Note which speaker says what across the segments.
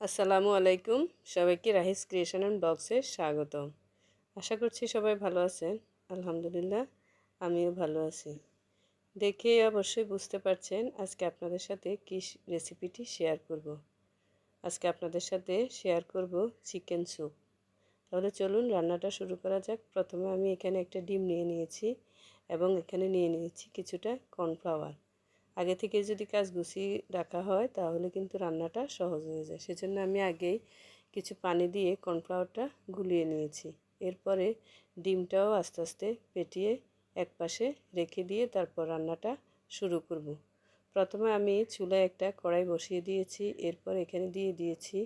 Speaker 1: আসসালামু আলাইকুম। সবাইকে রাহিস ক্রিয়েশন অ্যান্ড বক্সে স্বাগতম। আশা করছি সবাই ভালো আছেন। আলহামদুলিল্লাহ, আমিও ভালো আছি। দেখে অবশ্যই বুঝতে পারছেন আজকে আপনাদের সাথে কী রেসিপিটি শেয়ার করব। আজকে আপনাদের সাথে শেয়ার করব চিকেন স্যুপ তাহলে চলুন রান্নাটা শুরু করা যাক। প্রথমে আমি এখানে একটা ডিম নিয়ে নিয়েছি এবং এখানে নিয়ে নিয়েছি কিছুটা কর্নফ্লাওয়ার আগে থেকে যদি কাজ গুছিয়ে রাখা হয়, তাহলে কিন্তু রান্নাটা সহজ হয়ে যায়। সেজন্য আমি আগেই কিছু পানি দিয়ে কর্নফ্লাওয়ারটা গুলিয়ে নিয়েছি। এরপরে ডিমটাও আস্তে আস্তে পেটিয়ে এক পাশে রেখে দিয়ে তারপর রান্নাটা শুরু করব। প্রথমে আমি চুলায় একটা কড়াই বসিয়ে দিয়েছি। এরপর এখানে দিয়ে দিয়েছি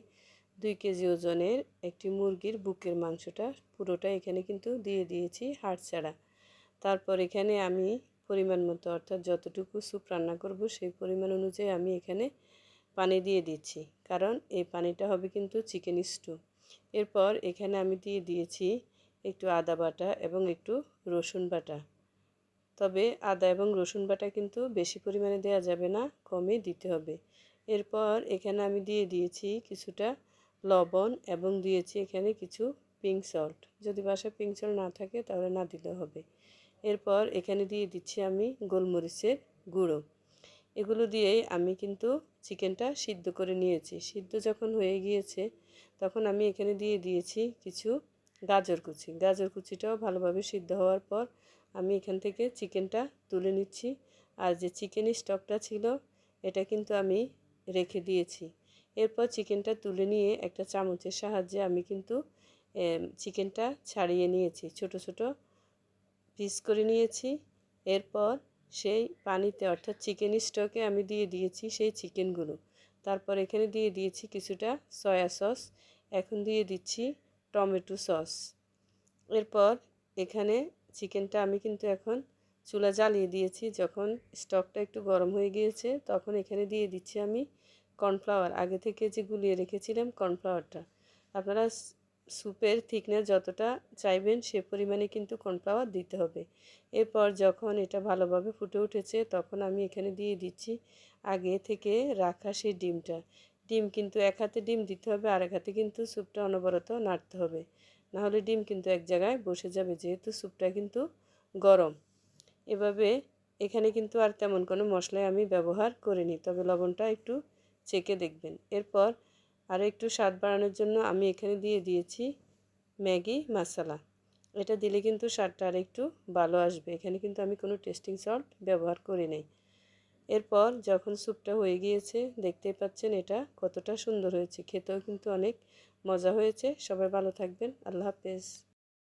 Speaker 1: দুই কেজি ওজনের একটি মুরগির বুকের মাংসটা। পুরোটা এখানে কিন্তু দিয়ে দিয়েছি হাড় ছাড়া তারপর এখানে আমি পরিমাণ মতো, অর্থাৎ যতটুকু স্যুপ রান্না করব সেই পরিমাণ অনুযায়ী আমি এখানে পানি দিয়ে দিচ্ছি। কারণ এই পানিটা হবে কিন্তু চিকেন স্টু এরপর এখানে আমি দিয়ে দিয়েছি একটু আদা বাটা এবং একটু রসুন বাটা। তবে আদা এবং রসুন বাটা কিন্তু বেশি পরিমাণে দেওয়া যাবে না, কমই দিতে হবে। এরপর এখানে আমি দিয়ে দিয়েছি কিছুটা লবণ এবং দিয়েছি এখানে কিছু পিঙ্ক সল্ট যদি বাসায় পিঙ্ক সল্ট না থাকে, তাহলে না দিলে হবে। এরপর এখানে দিয়ে দিচ্ছি আমি গোলমরিচের গুঁড়ো। এগুলো দিয়েই আমি কিন্তু চিকেনটা সিদ্ধ করে নিয়েছি। সিদ্ধ যখন হয়ে গিয়েছে, তখন আমি এখানে দিয়ে দিয়েছি কিছু গাজর কুচি। গাজর কুচিটাও ভালোভাবে সিদ্ধ হওয়ার পর আমি এখান থেকে চিকেনটা তুলে নিচ্ছি। আর যে চিকেন স্টকটা ছিল, এটা কিন্তু আমি রেখে দিয়েছি। এরপর চিকেনটা তুলে নিয়ে একটা চামচের সাহায্যে আমি কিন্তু চিকেনটা ছাড়িয়ে নিয়েছি। ছোট ছোট পিস করে নিয়েছি। এরপর সেই পানিতে, অর্থাৎ চিকেন স্টকে আমি দিয়ে দিয়েছি সেই চিকেনগুলো তারপর এখানে দিয়ে দিয়েছি কিছুটা সয়া সস এখন দিয়ে দিচ্ছি টমেটো সস এরপর এখানে চিকেনটা আমি কিন্তু এখন চুলা জ্বালিয়ে দিয়েছি। যখন স্টকটা একটু গরম হয়ে গিয়েছে, তখন এখানে দিয়ে দিচ্ছি আমি কর্নফ্লাওয়ার আগে থেকে যে গুলিয়ে রেখেছিলাম কর্নফ্লাওয়ারটা আপনারা স্যুপের থিকনেস যতটা চাইবেন সে পরিমাণে কিন্তু কর্নফ্লাওয়ার দিতে হবে। এরপর যখন এটা ভালোভাবে ফুটে উঠেছে তখন আমি এখানে দিয়ে দিচ্ছি আগে থেকে রাখা সেই ডিমটা। ডিম কিন্তু এক হাতে ডিম দিতে হবে আর এক হাতে কিন্তু স্যুপটা অনবরত নাড়তে হবে। নাহলে ডিম কিন্তু এক জায়গায় বসে যাবে, যেহেতু স্যুপটা কিন্তু গরম। এভাবে এখানে কিন্তু আর তেমন কোনো মশলাই আমি ব্যবহার করিনি, তবে লবণটা একটু চেকে দেখবেন। এরপর আর একটু স্বাদ বাড়ানোর জন্য আমি এখানে দিয়ে দিয়েছি ম্যাগি মশলা। এটা দিলে কিন্তু স্বাদটা আর একটু ভালো আসবে। এখানে কিন্তু আমি কোনো টেস্টিং সল্ট ব্যবহার করি নাই। এরপর যখন স্যুপটা হয়ে গিয়েছে, দেখতেই পাচ্ছেন এটা কতটা সুন্দর হয়েছে। খেতেও কিন্তু অনেক মজা হয়েছে। সবাই ভালো থাকবেন। আল্লাহ হাফেজ।